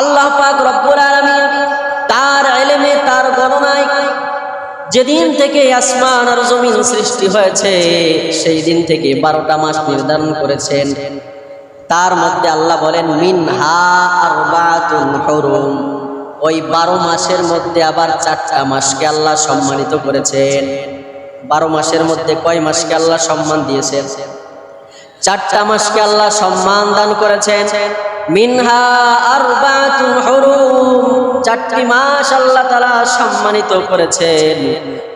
আল্লাহ পাক রব্বুল আলামিন তার এলেমে, তার গণনায় যেদিন থেকে আসমান আর জমিন সৃষ্টি হয়েছে, সেই দিন থেকে বারোটা মাস নির্ধারণ করেছেন। তার মধ্যে আল্লাহ বলেন মিন হা আরবাতুন হুরুম। ওই বারো মাসের মধ্যে আবার চারটা মাসকে আল্লাহ সম্মানিত করেছেন। বারো মাসের মধ্যে কয় মাসকে আল্লাহ সম্মান দিয়েছেন? চারটা মাসকে আল্লাহ সম্মান দান করেছেন। মিনহা আরবাতুন হুরুম। চারটি মাস আল্লাহ তাআলা সম্মানিত করেছেন।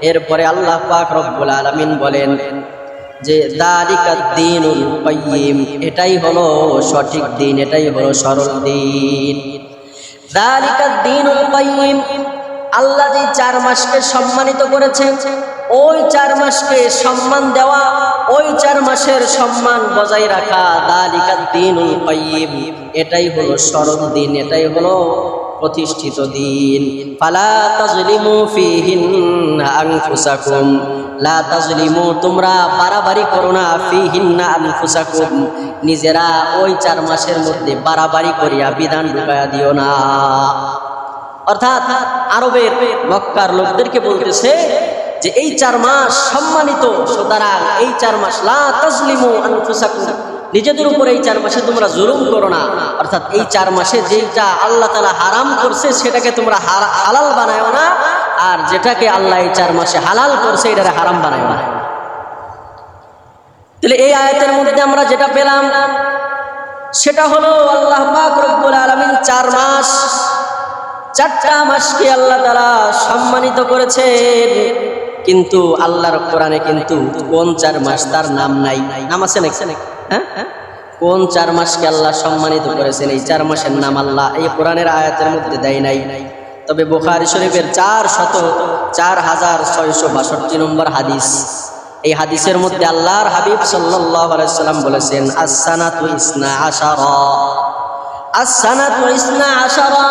এরপরে আল্লাহ পাক রব্বুল আলামিন বলেন যে দালিকাদ দিন কাইয়িম। এটাই হলো সঠিক দিন, এটাই হলো সরল দিন। দালিকাদ দিন কাইয়িম। আল্লাহ যে চার মাসকে সম্মানিত করেছেন, ওই চার মাসকে সম্মান দেওয়া, ওই চার মাসের সম্মান বজায় রাখা দালিকাদ দিন এটাই হলো সরল দিন, এটাই হলো প্রতিষ্ঠিত দিন। ফালা তাজলিমু ফিহিন্না আনফুসাকুম। লা তাজলিমু, তোমরা বাড়াবাড়ি করো না, ফিহিন্না আনফুসাকুম। নিজেরা ওই চার মাসের মধ্যে বাড়াবাড়ি করিয়া বিধান ঢুকায়া দিও না। অর্থাৎ আরবের মক্কার লোকদেরকে বলতেছে যে এই চার মাস সম্মানিত, সুতরাং এই চার মাস লা তাজলিমু আনফুসাকুম। নিজেদের উপর এই চার মাসে তোমরা জুলুম করো না। অর্থাৎ এই চার মাসে যেটা আল্লাহ তালা হারাম করছে, সেটাকে তোমরা হালাল বানায় না, আর যেটাকে আল্লাহ এই চার মাসে হালাল করছে, এটারে হারাম বানায় না। তাহলে এই আয়াতের মধ্যে আমরা যেটা পেলাম, সেটা হলো আল্লাহ পাক রব্বুল আলামিন চার মাস চারটা মাসকে আল্লাহ তারা সম্মানিত করেছেন। কিন্তু আল্লাহর কোরআনে কিন্তু কোন চার মাস তার নাম নাই। নাম আছে নাকি? হ্যাঁ? কোন চার মাসকে আল্লাহ সম্মানিত করেছেন? এই চার মাসের নাম আল্লাহ এই কোরআনের আয়াতের মধ্যে দেয় নাই। তবে বুখারী শরীফের চার শত, চার হাজার ছয়শো বাষট্টি নম্বর হাদিস। এই হাদিসের মধ্যে আল্লাহর হাবিব সাল্লাম বলেছেন আসানাতু ইসনা আশারা। আসানাতু ইসনা আশারা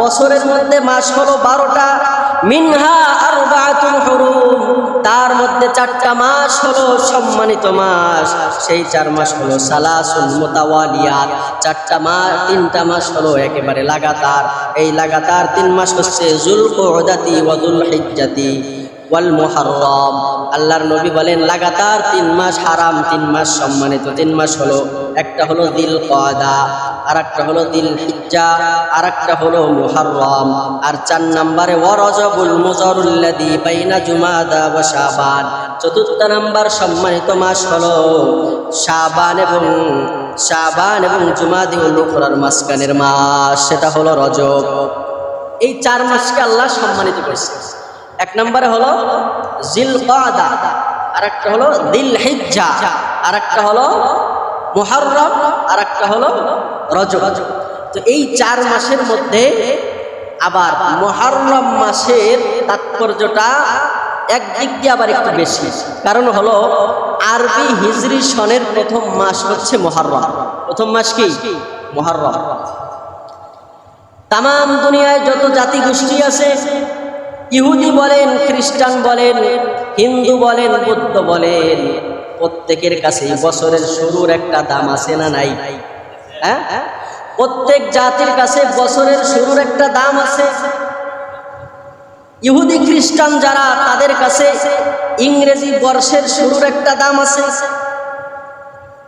বছরের মধ্যে মাস হলো বারোটা। মিনহা আরবাতুল হুরুম। তার মধ্যে চারটা মাস হলো সম্মানিত মাস। সেই চার মাস হলো সালাসুল মুতাওয়ালিয়াত। চারটা মাস তিনটা মাস হলো একেবারে লাগাতার। এই লাগাতার তিন মাস হচ্ছে জুলকুদাতি ওয়া যুলহিজ্জাতি ওয়াল মুহাররম। আল্লাহর নবী বলেন, লাগাতার তিন মাস হারাম, তিন মাস সম্মানিত, তিন মাস হলো, একটা হলো দিল কদা আর একটা হলো দিল হিজ্জা আর একটা হলো মুহাররম, আর চার নম্বরে, ওয়ারজবুল মুজারুল্লাদি বাইনা জুমাদা ওয়া শাবান, চতুর্থ নাম্বার সম্মানিত মাস হলো শাবান এবং শাবান এবং জুমাদি উল উখরার মাসকানের মাস, সেটা হলো রজব। এই চার মাসকে আল্লাহ সম্মানিত করেছে এক নম্বরে হলো জিল কাদা আর একটা হলো দিল হিজ্জা আর একটা হলো মুহাররম আর একটা হলো রজব। তো এই চার মাসের মধ্যে আবার মুহাররম মাসের তাৎপর্যটা একদিক দিয়ে আবার একটু বেশি। কারণ হলো আরবি হিজরি সনের প্রথম মাস হচ্ছে মুহাররম। প্রথম মাস কি? মুহাররম। তাম দুনিয়ায় যত জাতি গোষ্ঠী আছে ইহুদি বলেন, খ্রিস্টান বলেন, হিন্দু বলেন, বৌদ্ধ বলেন, প্রত্যেকের কাছে বছরের শুরুর একটা দাম আছে না নাই? হ্যাঁ? প্রত্যেক জাতির কাছে বছরের শুরুর একটা দাম আছে। ইহুদি, খ্রিস্টান যারা, তাদের কাছে ইংরেজি বর্ষের শুরুর একটা দাম আছে।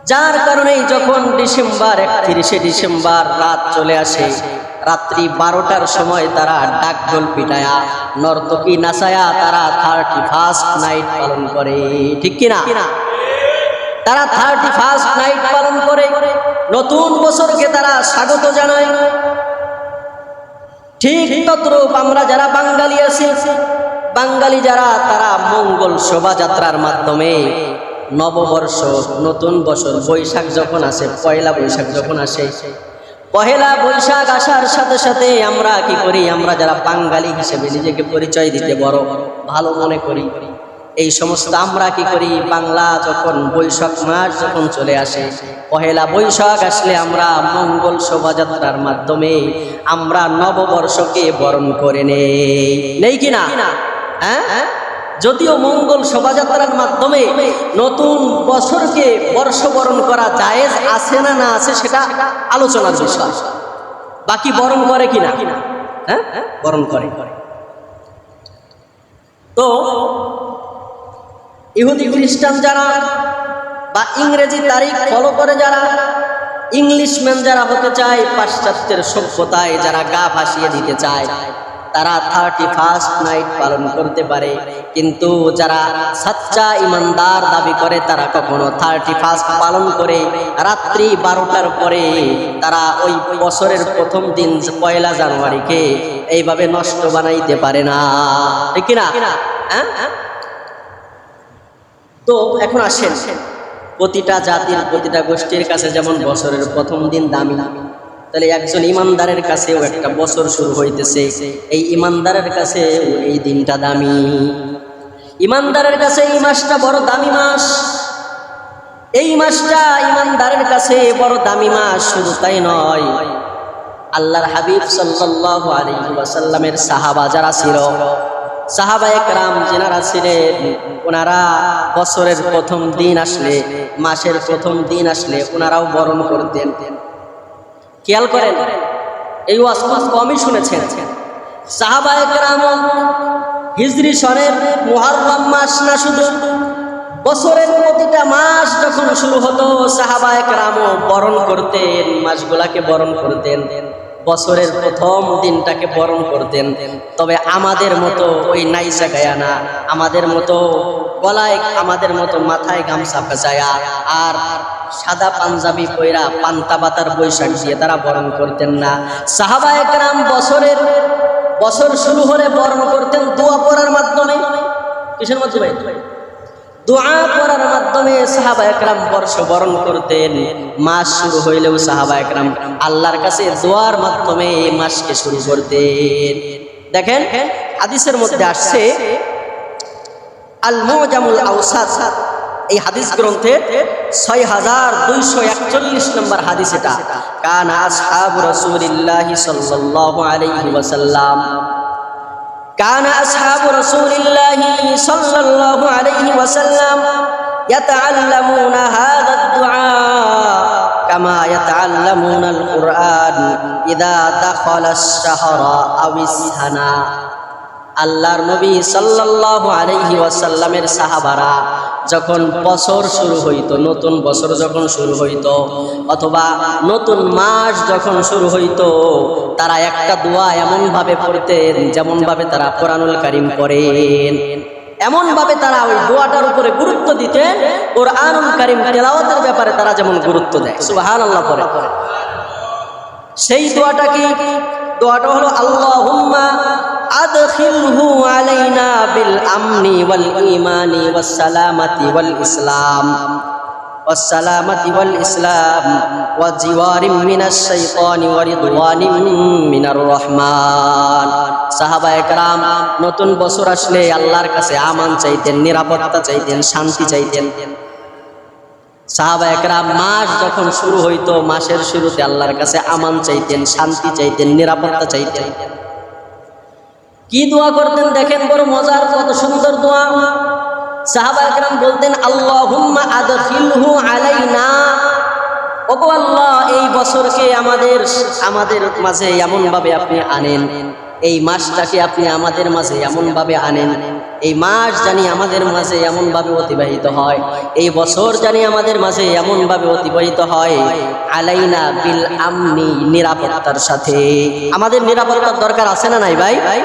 যার কারণে যখন ডিসেম্বর, একত্রিশে ডিসেম্বর রাত চলে আসে রাত্রি বারোটার সময় তারা ডাক ডাকঢোল পিটায়া, নর্তকী নাচায়া তারা থার্টি ফার্স্ট নাইট পালন করে। ঠিক কিনা তারা থার্টি ফার্স্ট নাইট পালন করে। নতুন বছরকে তারা স্বাগত জানায়। ঠিক তদ্রূপ আমরা যারা বাঙালি আছি, বাঙালি যারা তারা মঙ্গল শোভাযাত্রার মাধ্যমে নববর্ষ, নতুন বছর, বৈশাখ যখন আসে, পয়লা বৈশাখ যখন আসে পহেলা বৈশাখ আসার সাথে সাথে আমরা কি করি? আমরা যারা বাঙালি হিসেবে নিজেকে পরিচয় দিতে বড় ভালো মনে করি। এই সমস্ত আমরা কি করি? বাংলা যখন বৈশাখ মাস যখন চলে আসে, পহেলা বৈশাখ আসলে আমরা মঙ্গল শোভাযাত্রার মাধ্যমে আমরা নববর্ষকে বরণ করে নেই। নেই কি না? হ্যাঁ? যদিও মঙ্গল শোভাযাত্রার মাধ্যমে নতুন বছরকে বর্ষবরণ করা জায়েজ আছে না না আছে সেটা আলোচনার বিষয়। বাকি বরণ করে কিনা? হ্যাঁ? বরণ করে। তো, ইহুদি খ্রিস্টান যারা বা ইংরেজি তারিখ ফলো করে যারা ইংলিশম্যান যারা হতে চায়, পাশ্চাত্যের সভ্যতায় যারা গা ভাসিয়ে দিতে চায় তারা থার্টি ফার্স্ট নাইট পালন করতে পারে। কিন্তু যারা সাচ্চা ইমানদার দাবি করে, তারা কখনো থার্টি ফার্স্ট পালন করে। রাত্রি বারোটার পরে তারা ওই বছরের প্রথম দিন, পয়লা জানুয়ারিকে এইভাবে নষ্ট বানাইতে পারে না। ঠিক না হ্যাঁ? তো এখন আসেন। প্রতিটা জাতির, প্রতিটা গোষ্ঠীর কাছে যেমন বছরের প্রথম দিন দামি। তাহলে একজন ইমানদারের কাছেও একটা বছর শুরু হইতেছে। এই ইমানদারের কাছে এই দিনটা দামি। ইমানদারের কাছে এই মাসটা বড় দামি মাস। এই মাসটা ইমানদারের কাছে বড় দামি মাস, শুধু তাই নয়, আল্লাহর হাবিব সাল্লাল্লাহু আলাইহি ওয়াসাল্লামের সাহাবা যারা ছিল, সাহাবা একরাম যেনারা ছিলেন, ওনারা বছরের প্রথম দিন আসলে, মাসের প্রথম দিন আসলে ওনারাও বরণ করতেন। খেয়াল করেন, এই ওয়াজ কমই শুনেছেন। সাহাবা একরাম হিজরি সনের মুহররম মাস না শুধু বছরের প্রতিটা মাস যখন শুরু হতো সাহাবা একরামও বরণ করতেন, মাসগুলাকে বরণ করতেন, বছরের প্রথম দিনটাকে বরণ করতেন। তবে আমাদের মতো ওই নাইসা গায়া না, আমাদের মতো গলায়, আমাদের মতো মাথায় গামছা পেঁচায়া আর সাদা পাঞ্জাবি পয়রা পান্তা পাতার বৈশাখ দিয়ে তারা বরণ করতেন না। সাহাবা একরাম বছরের বছর শুরু হলে বরণ করতেন দোয়া পড়ার মাধ্যমে। কিসের মাধ্যমে দোয়া করার মাধ্যমে সাহাবা একরাম বর্ষ বরণ করতেন। মাস শুরু হইলেও সাহাবা একরাম আল্লাহর কাছে দোয়ার মাধ্যমে মাসকে শুরু করতেন। দেখেন, হাদিসের মধ্যে আসছে আল মুজামুল আউসাদ এই হাদিস গ্রন্থে ছয় হাজার দুইশো একচল্লিশ নম্বর হাদিস এটা কানা আসহাবু রাসূলিল্লাহি সাল্লাল্লাহু আলাইহি ওয়াসাল্লাম كان أصحاب رسول الله صلى الله عليه وسلم يتعلمون هذا الدعاء كما يتعلمون القرآن إذا دخل الشهر أو السنة আল্লাহর নবী সাল্লাল্লাহু আলাইহি ওয়াসাল্লামের সাহাবারা যখন বছর শুরু হইতো, নতুন বছর যখন শুরু হইতো, অথবা নতুন মাস যখন শুরু হইতো, তারা একটা দোয়া এমনভাবে পড়তেন যেমনভাবে তারা কোরআনুল কারিম পড়েন। এমনভাবে তারা ওই দোয়াটার উপরে গুরুত্ব দিতেন ওর আনুল কারিম তেলাওয়াতের ব্যাপারে তারা যেমন গুরুত্ব দেয়, সুবহানাল্লাহ পরে সেই দোয়াটা কি? দোয়াটা হলো আল্লাহুম্মা আদখিলহু আলাইনা বিল আমনি ওয়াল ঈমানি ওয়াস সালামাতি ওয়াল ইসলাম والسلامة والإسلام وجوار من الشيطان ورضوان من الرحمن সাহাবা একরাম নতুন বছর আসলে আল্লাহর কাছে আমান চাইতেন নিরাপত্তা চাইতেন শান্তি চাইতেন সাহাবা একরাম মাস যখন শুরু হইতো মাসের শুরুতে আল্লাহর কাছে আমান চাইতেন শান্তি চাইতেন নিরাপত্তা চাইতেন কি দোয়া করতেন দেখেন, বড় মজার, কত সুন্দর দোয়া। সাহাবা একরাম বলতেন আলাইনা। ওগো আল্লাহ, এই বছরকে আমাদের আমাদের মাঝে এমন ভাবে আপনি আনেন। এই মাসটাকে আপনি আমাদের মাঝে এমন ভাবে আনেন। এই মাস জানি আমাদের মাঝে এমন ভাবে অতিবাহিত হয়। এই বছর জানি আমাদের মাঝে এমন ভাবে অতিবাহিত হয়। আলাইনা বিল আমনি, নিরাপত্তার সাথে। আমাদের নিরাপত্তার দরকার আছে না নাই ভাই ভাই?